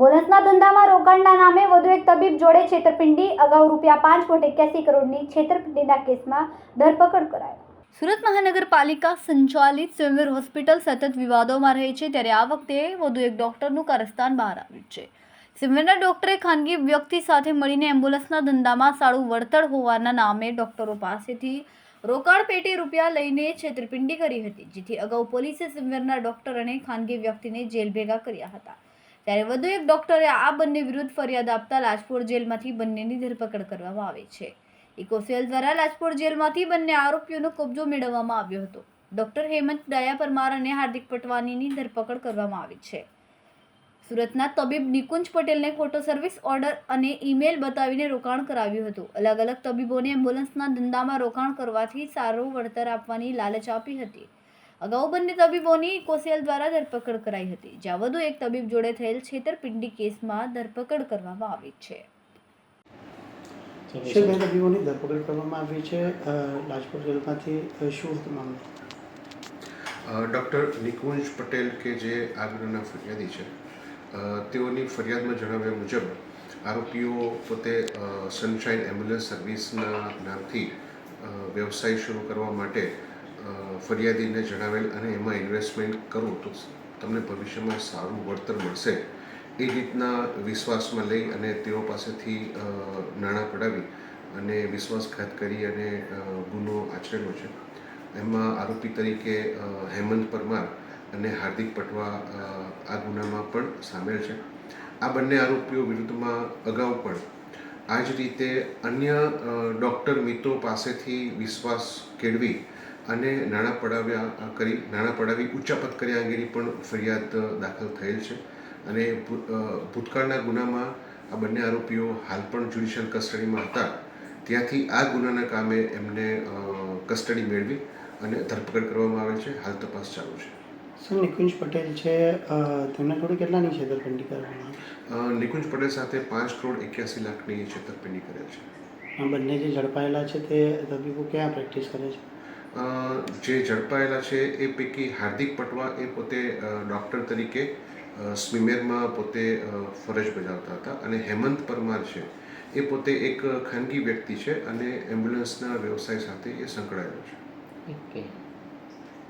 એમ્બ્યુલન્સના ધંધામાં રોકાણના નામે વધુ એક તબીબ જોડે છેતરપિંડી. અગાઉ રૂપિયા પાંચ પોઈન્ટ એક્યાસી કરોડની છેતરપિંડીના કેસમાં ધરપકડ કરાયો. સુરત મહાનગરપાલિકા સંચાલિત સ્વયંવીર હોસ્પિટલ સતત વિવાદોમાં રહે છે ત્યારે આ વખતે વધુ એક ડોક્ટરનું કારસ્તાન બહાર આવ્યું છે. સિમરના ડોક્ટરે ખાનગી વ્યક્તિ સાથે મળીને એમ્બ્યુલન્સના ધંધામાં સારું વળતર હોવાના નામે ડોક્ટરો પાસેથી રોકાણ પેટે રૂપિયા લઈને છેતરપિંડી કરી હતી, જેથી અગાઉ પોલીસે સ્વયંવરના ડોક્ટર અને ખાનગી વ્યક્તિને જેલ ભેગા કર્યા હતા. ત્યારે વધુ એક ડોક્ટરે આ બંને વિરુદ્ધ ફરિયાદ આપતા લાજપોર જેલમાંથી બંનેની ધરપકડ કરવામાં આવી છે. ઇકોસેલ દ્વારા લાજપોર જેલમાંથી બંને આરોપીઓનો કબજો મેળવવામાં આવ્યો હતો. ડોક્ટર હેમંત દયા પરમાર અને હાર્દિક પટવાનીની ધરપકડ કરવામાં આવી છે. સુરતના તબીબ નિકુંજ પટેલને ખોટો સર્વિસ ઓર્ડર અને ઈમેલ બતાવીને રોકાણ કરાવ્યું હતું. અલગ અલગ તબીબોને એમ્બ્યુલન્સના ધંધામાં રોકાણ કરવાથી સારું વળતર આપવાની લાલચ આપી હતી. અગાઉ બંને તબીબોની કોસેલ દ્વારા ધરપકડ કરાઈ હતી. જ્યાં વધુ એક તબીબ જોડે થયેલ છેતરપિંડી કેસમાં ધરપકડ કરવામાં આવી છે. છે બે તબીબોની ધરપકડ કરવામાં આવી છે. લાજપોર જેલમાંથી શું મામલો? ડૉક્ટર નિકુંજ પટેલ કે જે આગ્રહના ફરિયાદી છે તેઓની ફરિયાદમાં જણાવ્યા મુજબ આરોપીઓ પોતે સનશાઇન એમ્બ્યુલન્સ સર્વિસના નામથી વ્યવસાય શરૂ કરવા માટે ફરિયાદીને જણાવેલ અને એમાં ઇન્વેસ્ટમેન્ટ કરું તો તમને ભવિષ્યમાં સારું વળતર મળશે. એ રીતના વિશ્વાસમાં લઈ અને તેઓ પાસેથી નાણાં પડાવી અને વિશ્વાસઘાત કરી અને ગુનો આચરેલો છે. એમાં આરોપી તરીકે હેમંત પરમાર અને હાર્દિક પટવા આ ગુનામાં પણ સામેલ છે. આ બંને આરોપીઓ વિરુદ્ધમાં અગાઉ પણ આ જ રીતે અન્ય ડૉક્ટર મિત્રો પાસેથી વિશ્વાસ કેળવી અને નાણાં પડાવ્યા કરી નાણાં પડાવી ઉચ્ચાપત કર્યા અંગેની પણ ફરિયાદ દાખલ થયેલ છે. અને ભૂતકાળના ગુનામાં આ બંને આરોપીઓ હાલ પણ જ્યુડિશિયલ કસ્ટડીમાં હતા. ત્યાંથી આ ગુનાના કામે એમને કસ્ટડી મેળવી અને ધરપકડ કરવામાં આવેલ છે. હાલ તપાસ ચાલુ છે. સર નિકુંજ પટેલ છે તેમને થોડી કેટલાની છેતરપિંડી કરવામાં આવી? નિકુંજ પટેલ સાથે પાંચ કરોડ એક્યાસી લાખની છેતરપિંડી કરેલ છે. આ બંને જે ઝડપાયેલા છે તે તબીબો ક્યાં પ્રેક્ટિસ કરે છે? જે ઝડપાયેલા છે એ પૈકી હાર્દિક પટવા એ પોતે ડૉક્ટર તરીકે સ્મિમેરમાં પોતે ફરજ બજાવતા હતા અને હેમંત પરમાર છે એ પોતે એક ખાનગી વ્યક્તિ છે અને એમ્બ્યુલન્સના વ્યવસાય સાથે એ સંકળાયેલો છે. ઓકે.